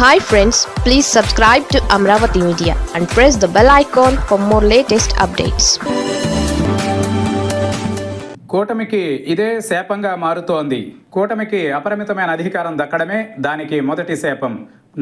Hi friends please subscribe to Amaravati media and press the bell icon for more latest updates కూటమికి ఇదే శాపంగా మారుతోంది. కూటమికి అపరిమితమైన అధికారం దక్కడమే దానికి మొదటి శాపం.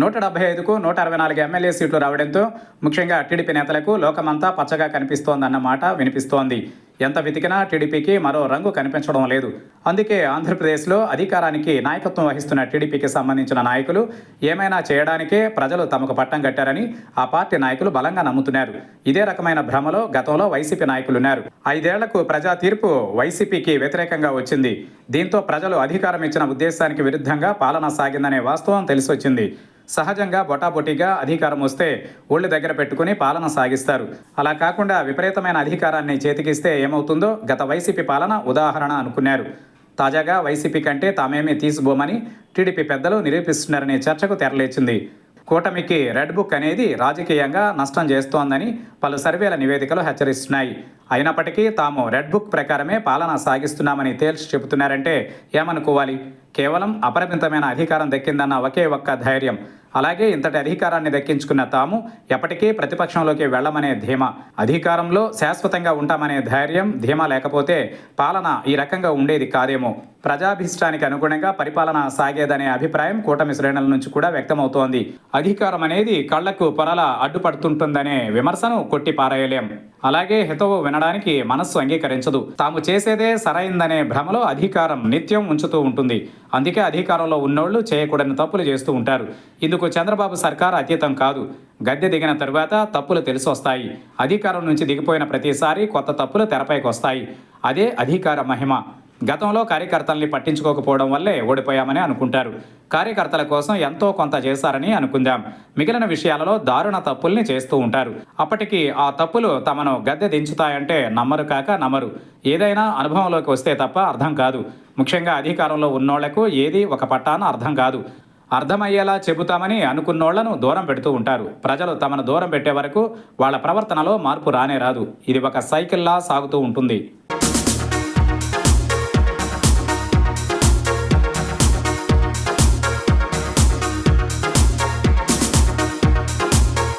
నూట డెబ్బై ఐదుకు నూట అరవై నాలుగు ఎమ్మెల్యే సీట్లు రావడంతో ముఖ్యంగా టీడీపీ నేతలకు లోకమంతా పచ్చగా కనిపిస్తోందన్న మాట వినిపిస్తోంది. ఎంత వెతికినా టీడీపీకి మరో రంగు కనిపించడం లేదు. అందుకే ఆంధ్రప్రదేశ్లో అధికారానికి నాయకత్వం వహిస్తున్న టీడీపీకి సంబంధించిన నాయకులు ఏమైనా చేయడానికే ప్రజలు తమకు పట్టం కట్టారని ఆ పార్టీ నాయకులు బలంగా నమ్ముతున్నారు. ఇదే రకమైన భ్రమలో గతంలో వైసీపీ నాయకులున్నారు. ఐదేళ్ళకు ప్రజా తీర్పు వైసీపీకి వ్యతిరేకంగా వచ్చింది. దీంతో ప్రజలు అధికారం ఇచ్చిన ఉద్దేశానికి విరుద్ధంగా పాలన సాగిందనే వాస్తవం తెలిసొచ్చింది. సహజంగా బొటాబొటిగా అధికారం వస్తే ఒళ్ళు దగ్గర పెట్టుకుని పాలన సాగిస్తారు. అలా కాకుండా విపరీతమైన అధికారాన్ని చేతికిస్తే ఏమవుతుందో గత వైసీపీ పాలన ఉదాహరణ అనుకున్నారు. తాజాగా వైసీపీ కంటే తామేమీ తీసుకోమని టీడీపీ పెద్దలు నిరూపిస్తున్నారనే చర్చకు తెరలేచింది. కూటమికి రెడ్ బుక్ అనేది రాజకీయంగా నష్టం చేస్తోందని పలు సర్వేల నివేదికలు హెచ్చరిస్తున్నాయి. అయినప్పటికీ తాము రెడ్ బుక్ ప్రకారమే పాలన సాగిస్తున్నామని తేల్చి చెబుతున్నారంటే ఏమనుకోవాలి? కేవలం అపరిమితమైన అధికారం దక్కిందన్న ఒకే ఒక్క ధైర్యం. అలాగే ఇంతటి అధికారాన్ని దక్కించుకున్న తాము ఎప్పటికీ ప్రతిపక్షంలోకి వెళ్ళమనే ధీమా. అధికారంలో శాశ్వతంగా ఉంటామనే ధైర్యం ధీమా లేకపోతే పాలన ఈ రకంగా ఉండేది కాదేమో. ప్రజాభిష్టానికి అనుగుణంగా పరిపాలన సాగేదనే అభిప్రాయం కూటమి శ్రేణుల నుంచి కూడా వ్యక్తమవుతోంది. అధికారం అనేది కళ్ళకు పొరల అడ్డుపడుతుంటుందనే విమర్శను కొట్టి పారేయలేం అలాగే హితవు వినడానికి మనస్సు అంగీకరించదు. తాము చేసేదే సరైందనే భ్రమలో అధికారం నిత్యం ఉంచుతూ ఉంటుంది. అందుకే అధికారంలో ఉన్నోళ్ళు చేయకూడని తప్పులు చేస్తూ ఉంటారు. ఇందుకు చంద్రబాబు సర్కార్ అతీతం కాదు. గద్దె దిగిన తరువాత తప్పులు తెలిసొస్తాయి. అధికారం నుంచి దిగిపోయిన ప్రతిసారి కొత్త తప్పులు తెరపైకి వస్తాయి అదే అధికార మహిమ. గతంలో కార్యకర్తల్ని పట్టించుకోకపోవడం వల్లే ఓడిపోయామని అనుకుంటారు. కార్యకర్తల కోసం ఎంతో కొంత చేశారని అనుకుందాం. మిగిలిన విషయాలలో దారుణ తప్పుల్ని చేస్తూ ఉంటారు. అప్పటికి ఆ తప్పులు తమను గద్దె దించుతాయంటే నమ్మరు కాక నమ్మరు ఏదైనా అనుభవంలోకి వస్తే తప్ప అర్థం కాదు. ముఖ్యంగా అధికారంలో ఉన్నోళ్ళకు ఏది ఒక పట్టాన అర్థం కాదు. అర్థమయ్యేలా చెబుతామని అనుకున్నోళ్ళను దూరం పెడుతూ ఉంటారు. ప్రజలు తమను దూరం పెట్టే వరకు వాళ్ళ ప్రవర్తనలో మార్పు రానే రాదు. ఇది ఒక సైకిల్లా సాగుతూ ఉంటుంది.